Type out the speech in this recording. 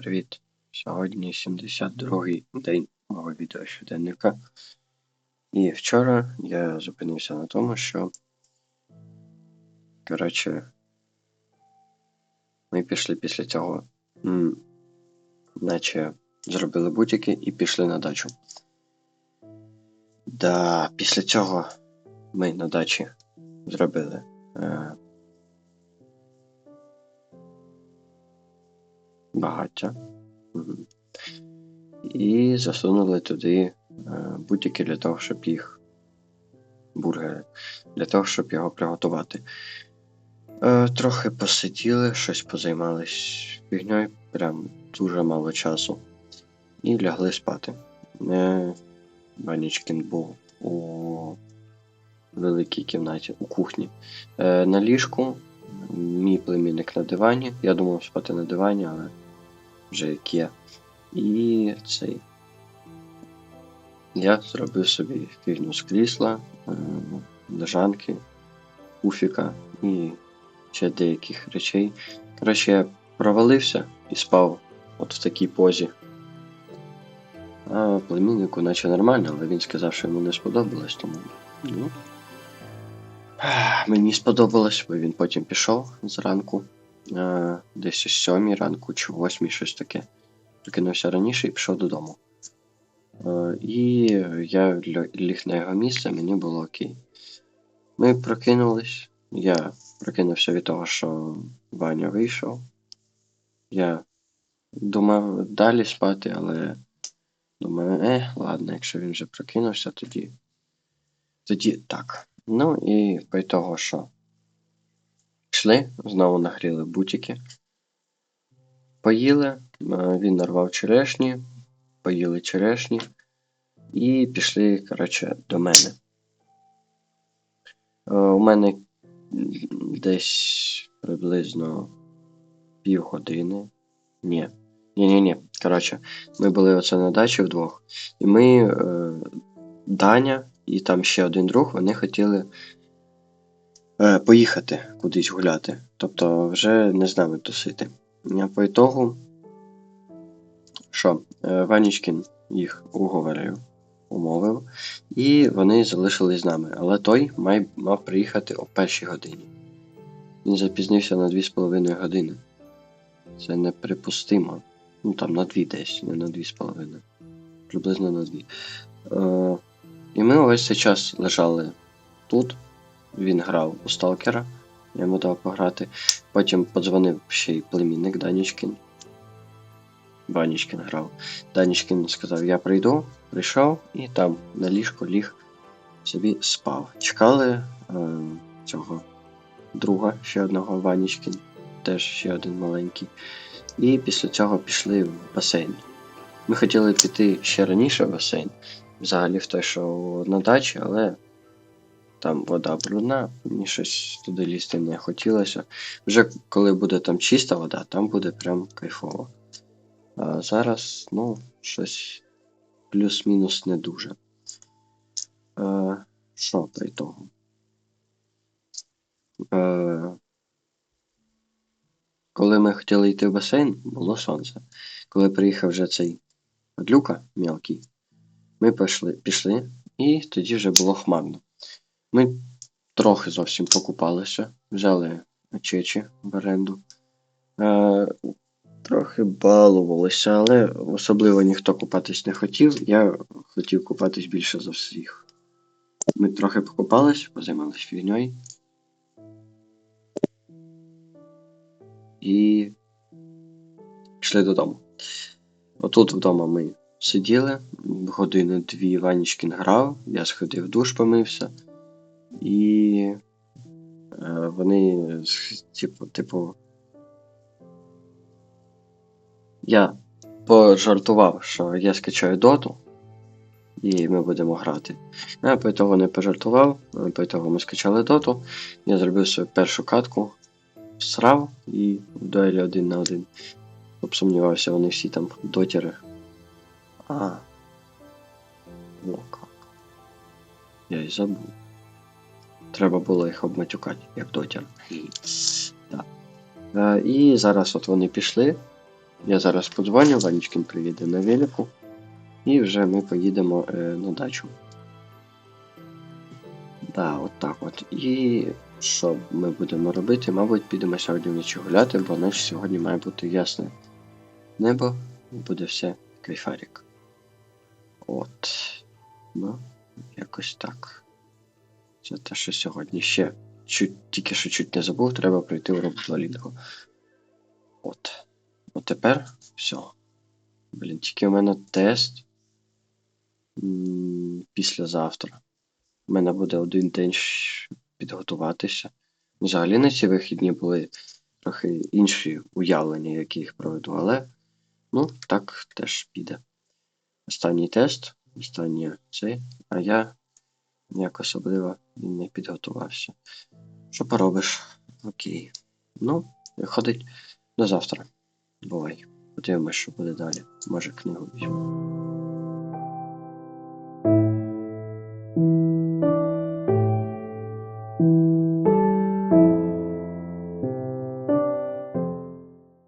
Привіт! Сьогодні 72-й день мого відео щоденника. І вчора я зупинився на тому, що. Коротше, ми пішли після цього, м, наче зробили бутики і пішли на дачу. Да, після цього ми на дачі зробили. Е, багаття. Мгм. І засунули туди е, бутики для того, щоб їх. бургери, для того, щоб його приготувати. Е, трохи посиділи, щось позаймались фігньою, прям дуже мало часу. І лягли спати. Е, Ванічкін був у великій кімнаті, у кухні. На ліжку мій племінник на дивані. Я думав спати на дивані, але вже як є. І цей. Я зробив собі фігню з крісла, е, лежанки, пуфіка і ще деяких речей. Коротше, я провалився і спав от в такій позі. А племіннику наче нормально, але він сказав, що йому не сподобалось, тому. Ну. Мені сподобалось, бо він потім пішов зранку, десь о сьомій ранку чи восьмій, щось таке. Прокинувся раніше і пішов додому. Е, І я ліг на його місце, мені було окей. Ми прокинулись. Я прокинувся від того, що Ваня вийшов. Я думав далі спати, але думаю, е, ладно, якщо він вже прокинувся, тоді. Тоді так. Ну і по того, що йшли, знову нагріли бутики. Поїли, е, він нарвав черешні, поїли черешні і пішли, коротше, до мене. Е, У мене десь приблизно півгодини. Ні. Ні-ні-ні. Коротше, ми були оце на дачі вдвох. І ми, е, Даня і там ще один друг, вони хотіли поїхати кудись гуляти. Тобто вже не з нами тусити. По ітогу, що, е, Ванічкін їх уговорив, умовив, і вони залишились з нами. Але той май, мав приїхати о першій годині. Він запізнився на 2,5 години. Це неприпустимо. Ну там на 2 десь, не на 2,5. Приблизно на 2. Е, і ми увесь цей час лежали тут. Він грав у Сталкера. Я йому дав пограти. Потім подзвонив ще й племінник Данічкін. Ванічкін грав. Данічкін сказав, я прийду, прийшов і там на ліжку ліг собі спав. Чекали е, цього друга, ще одного Ванічкін, теж ще один маленький. І після цього пішли в басейн. Ми хотіли піти ще раніше в басейн, взагалі в той, що на дачі, але там вода брудна, мені щось туди лізти не хотілося. Вже коли буде там чиста вода, там буде прям кайфово. А зараз, ну, щось плюс-мінус не дуже. Е, Що по ітогу? Е, коли ми хотіли йти в басейн, було сонце. Коли приїхав вже цей Люка мелкий, ми пішли, пішли, і тоді вже було хмарно. Ми трохи зовсім покупалися, взяли чечі в оренду. Е, трохи балувалися, але особливо ніхто купатись не хотів. Я хотів купатись більше за всіх. Ми трохи покупались, позаймалися фігньою. І пішли додому. Отут вдома ми сиділи, годину-дві Ванічкін грав, я сходив в душ, помився, і е, вони, типу, типу. Я пожартував, що я скачаю доту, і ми будемо грати. А по того не пожартував, по того ми скачали доту. Я зробив свою першу катку, всрав і в дуелі один на один. Щоб сумнівався, вони всі там дотери. А. О, як. Я й забув. Треба було їх обматюкати, як дотяр. Так. Е, і зараз от вони пішли. Я зараз подзвоню, Ванечкін приїде на велику, і вже ми поїдемо е, на дачу. Да, от так от. І що ми будемо робити? Мабуть, підемо сьогодні вночі гуляти, бо ночі сьогодні має бути ясне небо, буде все кайфарік. От. Ну, якось так. Це те, що сьогодні ще чуть, тільки що чуть не забув, треба пройти в роботвалінку. От. От тепер все. Блін, тільки у мене тест післязавтра. У мене буде один день підготуватися. Взагалі на ці вихідні були трохи інші уявлення, які їх проведу, але ну, так теж піде. Останній тест, останній цей, а я ніяк особливо він не підготувався. Що поробиш? Окей. Ну, виходить до завтра. Бувай. Подивимось, що буде далі. Може, книгу візьму.